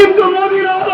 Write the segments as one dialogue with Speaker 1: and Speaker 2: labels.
Speaker 1: কিন্তু মদিনাওয়ালার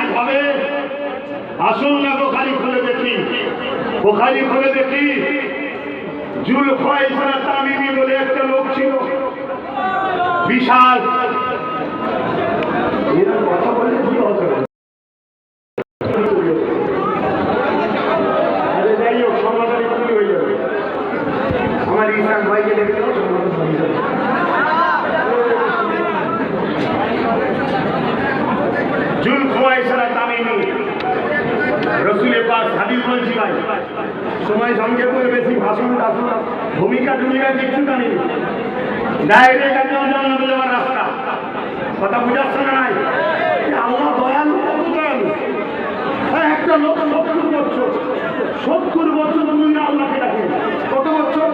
Speaker 1: কাজ হবে। আসুন না বোখারি খুলে দেখি। বোখারি খুলে দেখি। জুল খয়সরা তামিমি বলে একটা লোক ছিল। বিশাল এরকম কথা বললে কি হবে আরে যাই হোক সমাধান খুলি হয়ে যাবে আমার ইসাক ভাইকে দেখে দাও সমাধান হয়ে যাবে জুল খোয়াইসারা তামিমি রসুলের পাশ হাদিস বলছি সময় সঙ্গে করে বেশি ভাষণ টাষণ ভূমিকা টুমিকা কিচ্ছু জানি ডাইরেক্ট একদম জান্নাতে যাওয়ার রাস্তা? কথা বুঝাচ্ছে না নাই। আল্লাহ দয়ালু কত দয়ালু? হ্যাঁ, একটা লোক সত্তর বছর সত্তর বছর তুমি আল্লাহকে ডাকে। কত বছর?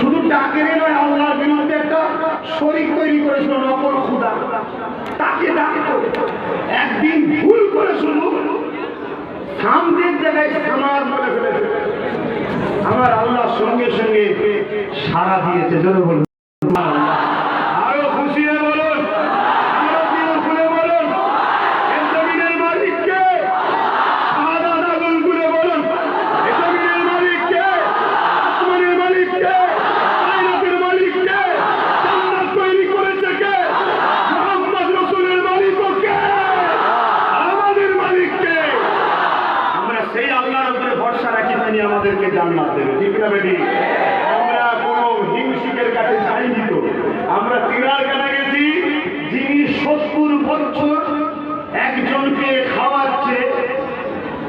Speaker 1: শুধু ডাকেরই নয় আল্লাহর বিরুদ্ধে একটা শরীর তৈরি করেছিল নকল খুদা। তাকে ডাকতো। ফেলেছে আমার আল্লাহ সঙ্গে সঙ্গে সারা দিয়েছে জোরে বলুন আরও খুশি হয়ে বলুন আরও দিল খুলে বলুন এর জমিনের মালিককে সাদা আগুন খুলে বলুন এ জমিনের মালিককে আসমানের মালিককে কায়নাতের মালিককে জান্নাত তৈরি করেছে কে মোহাম্মদ রসুলের মালিকও কে আমাদের মালিককে আমরা সেই আল্লাহর উপরে ভরসা রাখি তিনি আমাদেরকে জান্নাত দেবে। ঠিক না বেটি? আমরা কোনো হিংসুকের কাছে যাইনি তো। আমরা তিনার কাছে গেছি, যিনি সত্তর বছর একজনকে খাওয়াচ্ছে,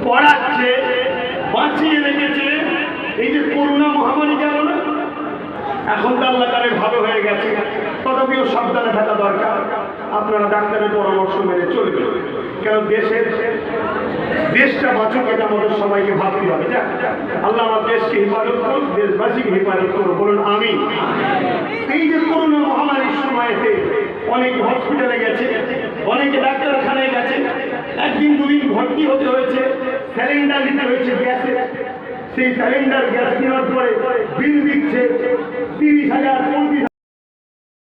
Speaker 1: পড়াচ্ছে, বাঁচিয়ে রেখেছে। এই যে করোনা মহামারী গেল না? এখন তো আল্লাহ তারে ভালো হয়ে গেছে। তথাপিও সাবধানে থাকা দরকার। আপনারা ডাক্তারের পরামর্শ মেনে চলবে কেন দেশের দেশটা বাঁচুক এটা আমাদের সবাইকে ভাবতে হবে। আল্লাহ আমার দেশকে হেফাজত করুন দেশবাসীকে হেফাজত করুন বলুন আমি এই যে করোনা মহামারীর সময়তে অনেক হসপিটালে গেছে, অনেকে ডাক্তারখানায় গেছে, একদিন দুদিন ভর্তি হতে হয়েছে স্যালেন্ডার নিতে হয়েছে গ্যাসের সেই স্যালেন্ডার গ্যাস নেওয়ার পরে বিল দিচ্ছে তিরিশ হাজার পঁয়ত্রিশ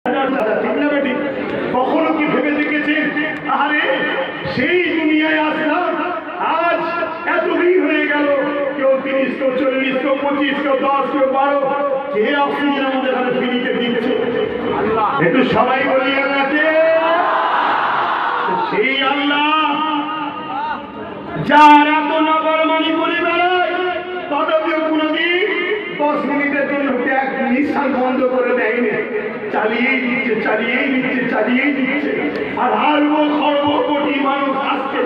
Speaker 1: হাজার টাকা ঠিক না বেটি কখনো কি ভেবে দেখেছেন আরে সেই দুনিয়ায় আসলাম, আজ এত ভিড় হয়ে গেল, কেউ তিরিশ, কেউ চল্লিশ, কেউ পঁচিশ, কেউ দশ, কেউ বারো কে অক্সিজেন আমাদের এখানে ফ্রিতে দিচ্ছে। একটু সবাই বলি আল্লাহকে সেই আল্লাহ, যার এত নগর মানি করে বেড়ায়, তথাপিও কোনোদিন দশ মিনিটের জন্য ট্যাগ নিঃশ্বাস বন্ধ করে দেয়নি। চালিয়েই দিচ্ছে চালিয়েই দিচ্ছে চালিয়েই দিচ্ছে। আর মানুষ আসছে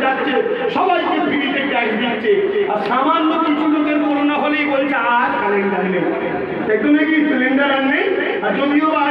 Speaker 1: যাচ্ছে, সবাইকে ফ্রিতে ট্যাক্স দিচ্ছে। আর সামান্য কিছু লোকের করোনা হলেই বলছে, আর সিলিন্ডার নেই। একটু নাকি? সিলিন্ডার আর নেই। আর যদিও বা